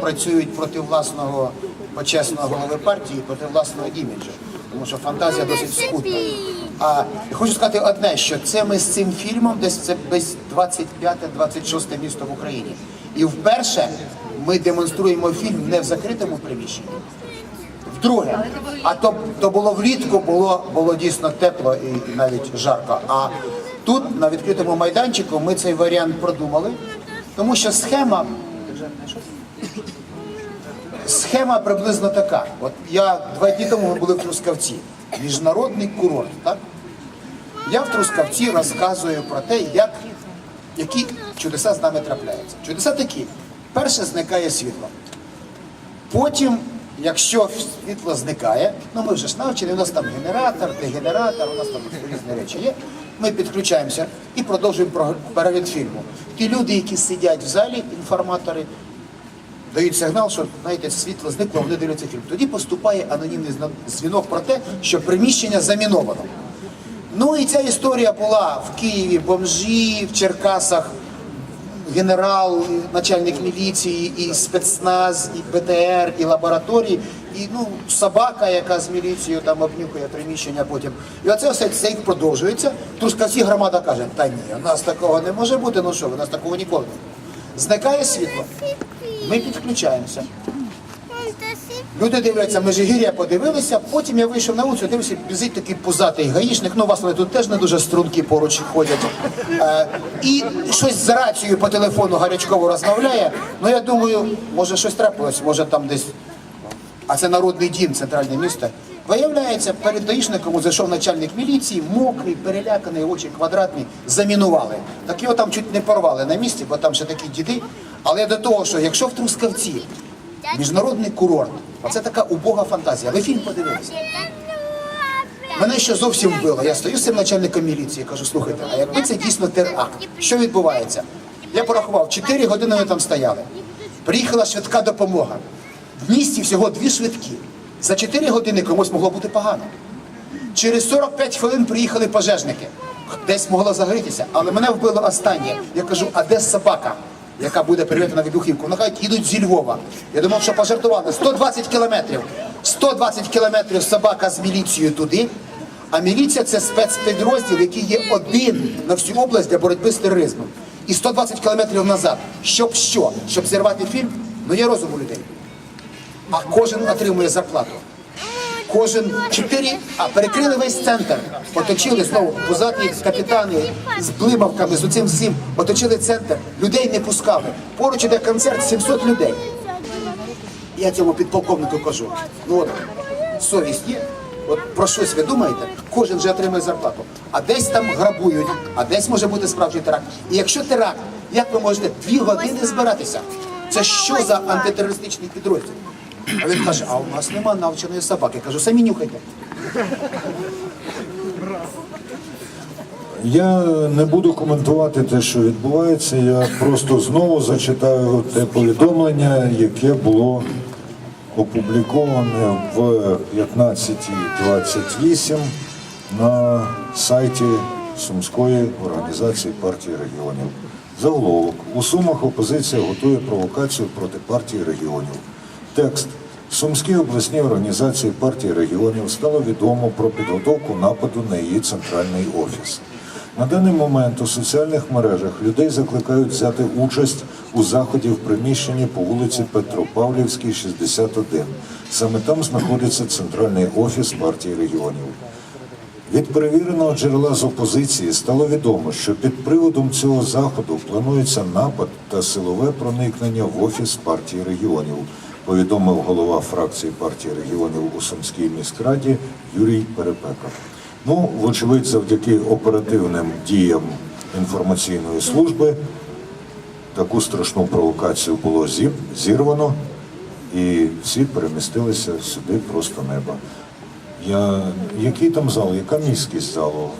працюють проти власного почесного голови партії, проти власного іміджу. Тому що фантазія досить скудна. А хочу сказати одне, що це ми з цим фільмом, десь це десь 25-26 місто в Україні. І вперше ми демонструємо фільм не в закритому приміщенні. Вдруге, а то, то було влітку, було, було дійсно тепло і, і навіть жарко. А тут, на відкритому майданчику, ми цей варіант продумали, тому що схема. Схема приблизно така. От я два дні тому ми були в Трускавці, міжнародний курорт, так? Я в Трускавці розказую про те, як, які чудеса з нами трапляються. Чудеса такі. Перше зникає світло. Потім, якщо світло зникає, ну ми вже ж навчені, у нас там генератор, дегенератор, у нас там різні речі є. Ми підключаємося і продовжуємо про- перегляд фільму. Ті люди, які сидять в залі, інформатори, дають сигнал, що знаєте, світло зникло, вони дивляться фільм. Тоді поступає анонімний дзвінок про те, що приміщення заміновано. Ну і ця історія була в Києві бомжі, в Черкасах генерал, начальник міліції, і спецназ, і БТР, і лабораторії, і ну, собака, яка з міліцією там обнюхує приміщення потім. І оце все це продовжується. Трускавці громада каже, та ні, у нас такого не може бути, ну що, у нас такого ніколи не. Зникає світло, ми підключаємося. Люди дивляться Межигір'я, подивилися, потім я вийшов на вулицю, дивлюся, біжить такий пузатий гаїшник, ну вас вони тут теж не дуже струнки поруч ходять. Е, і щось з рацією по телефону гарячково розмовляє. Ну я думаю, може щось трапилось, може там десь. А це народний дім, центральне місто. Виявляється, перед даїшником зайшов начальник міліції, мокрий, переляканий, очі квадратні, замінували. Так його там чуть не порвали на місці, бо там ще такі діди. Але до того, що якщо в Трускавці міжнародний курорт, оце така убога фантазія. Ви фільм подивилися? Мене ще зовсім вбило. Я стою з цим начальником міліції, кажу, слухайте, а якби це дійсно теракт, що відбувається? Я порахував, 4 години ми там стояли. Приїхала швидка допомога. В місті всього дві швидкі. За 4 години комусь могло бути погано. Через 45 хвилин приїхали пожежники. Десь могло загорітися, але мене вбило останнє. Я кажу, а де собака, яка буде перевірити на вибухівку? Вона кажуть, їдуть зі Львова. Я думав, що пожартували. 120 кілометрів. 120 кілометрів собака з міліцією туди. А міліція це спецпідрозділ, який є один на всю область для боротьби з тероризмом. І 120 кілометрів назад. Щоб що? Щоб зірвати фільм? Ну є розум у людей. А кожен отримує зарплату. Кожен чотири, а перекрили весь центр. Оточили знову пузаті капітани з блимавками, з оцим всім. Оточили центр. Людей не пускали. Поруч іде концерт 700 людей. Я цьому підполковнику кажу. Ну от совість є. От про щось ви думаєте, кожен вже отримує зарплату. А десь там грабують, а десь може бути справжній теракт. І якщо теракт, як ви можете дві години збиратися? Це що за антитерористичний підрозділ? А він каже, а у нас нема навченої собаки. Я кажу, самі нюхайте. Я не буду коментувати те, що відбувається. Я просто знову зачитаю те повідомлення, яке було опубліковане в 15.28 на сайті Сумської організації партії регіонів. Заголовок у Сумах опозиція готує провокацію проти партії регіонів. Текст Сумській обласній організації партії регіонів стало відомо про підготовку нападу на її центральний офіс. На даний момент у соціальних мережах людей закликають взяти участь у заході в приміщенні по вулиці Петропавлівській, 61. Саме там знаходиться центральний офіс партії регіонів. Від перевіреного джерела з опозиції стало відомо, що під приводом цього заходу планується напад та силове проникнення в офіс партії регіонів, повідомив голова фракції партії регіонів у Сумській міськраді Юрій Перепека. Ну, вочевидь, завдяки оперативним діям інформаційної служби таку страшну провокацію було зірвано, і всі перемістилися сюди просто неба. Я, який там зал, яка міськість залу?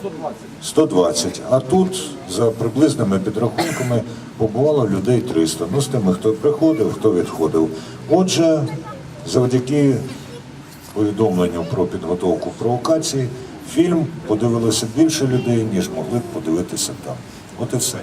120. А тут, за приблизними підрахунками, побувало людей 300. Ну, з тими, хто приходив, хто відходив. Отже, завдяки повідомленню про підготовку провокації, фільм подивилося більше людей, ніж могли б подивитися там. От і все.